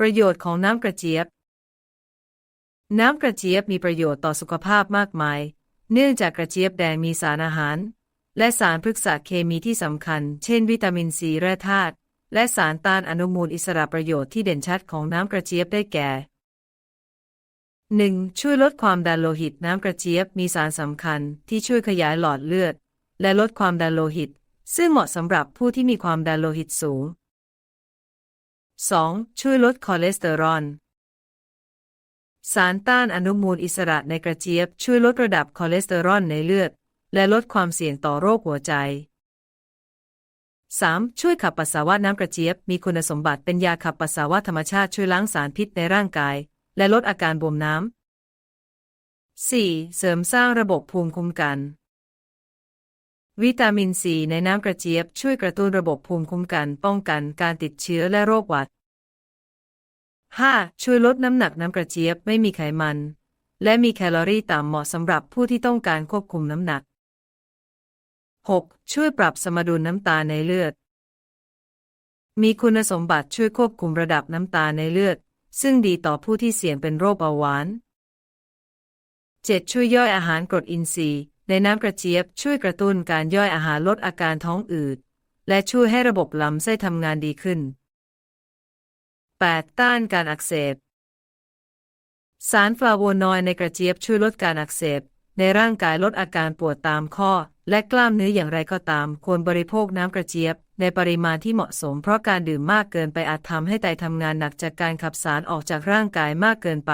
ประโยชน์ของน้ำกระเจี๊ยบ น้ำกระเจี๊ยบมีประโยชน์ต่อสุขภาพมากมาย เนื่องจากกระเจี๊ยบแดงมีสารอาหาร และสารพฤกษเคมีที่สำคัญ เช่น วิตามินซีแร่ธาตุและสารต้านอนุมูลอิสระประโยชน์ที่เด่นชัดของน้ำกระเจี๊ยบได้แก่ 1. ช่วยลดความดันโลหิตน้ำกระเจี๊ยบมีสารสำคัญที่ช่วยขยายหลอดเลือด และลดความดันโลหิต ซึ่งเหมาะสำหรับผู้ที่มีความดันโลหิตสูง 2. ช่วยลดคอเลสเตอรอล สารต้านอนุมูลอิสระในกระเจี๊ยบ ช่วยลดระดับคอเลสเตอรอลในเลือด และลดความเสี่ยงต่อโรคหัวใจ 3. ช่วยขับปัสสาวะน้ำกระเจี๊ยบ มีคุณสมบัติเป็นยาขับปัสสาวะธรรมชาติช่วยล้างสารพิษในร่างกาย และลดอาการบวมน้ำ 4. เสริมสร้างระบบภูมิคุ้มกัน วิตามินซีในน้ำกระเจี๊ยบช่วยกระตุ้นระบบภูมิคุ้มกันป้องกันการติดเชื้อและโรคหวัด 5. ช่วยลดน้ำหนักน้ำกระเจี๊ยบไม่มีไขมัน และมีแคลอรี่ต่ำเหมาะสำหรับผู้ที่ต้องการควบคุมน้ำหนัก 6. ช่วยปรับสมดุลน้ำตาในเลือด มีคุณสมบัติช่วยควบคุมระดับน้ำตาในเลือด ซึ่งดีต่อผู้ที่เสี่ยงเป็นโรคเบาหวาน 7. ช่วยย่อยอาหารกรดอินทรีย์ ในน้ำกระเจี๊ยบช่วยกระตุ้นการย่อยอาหารลดอาการท้องอืด และช่วยให้ระบบลำไส้ทำงานดีขึ้น 8. ต้านการอักเสบ สารฟลาโวนอยด์ในกระเจี๊ยบช่วยลดการอักเสบ ในร่างกายลดอาการปวดตามข้อ และกล้ามเนื้ออย่างไรก็ตาม ควรบริโภคน้ำกระเจี๊ยบ ในปริมาณที่เหมาะสม เพราะการดื่มมากเกินไปอาจทำให้ไตทำงานหนักจากการขับสารออกจากร่างกายมากเกินไป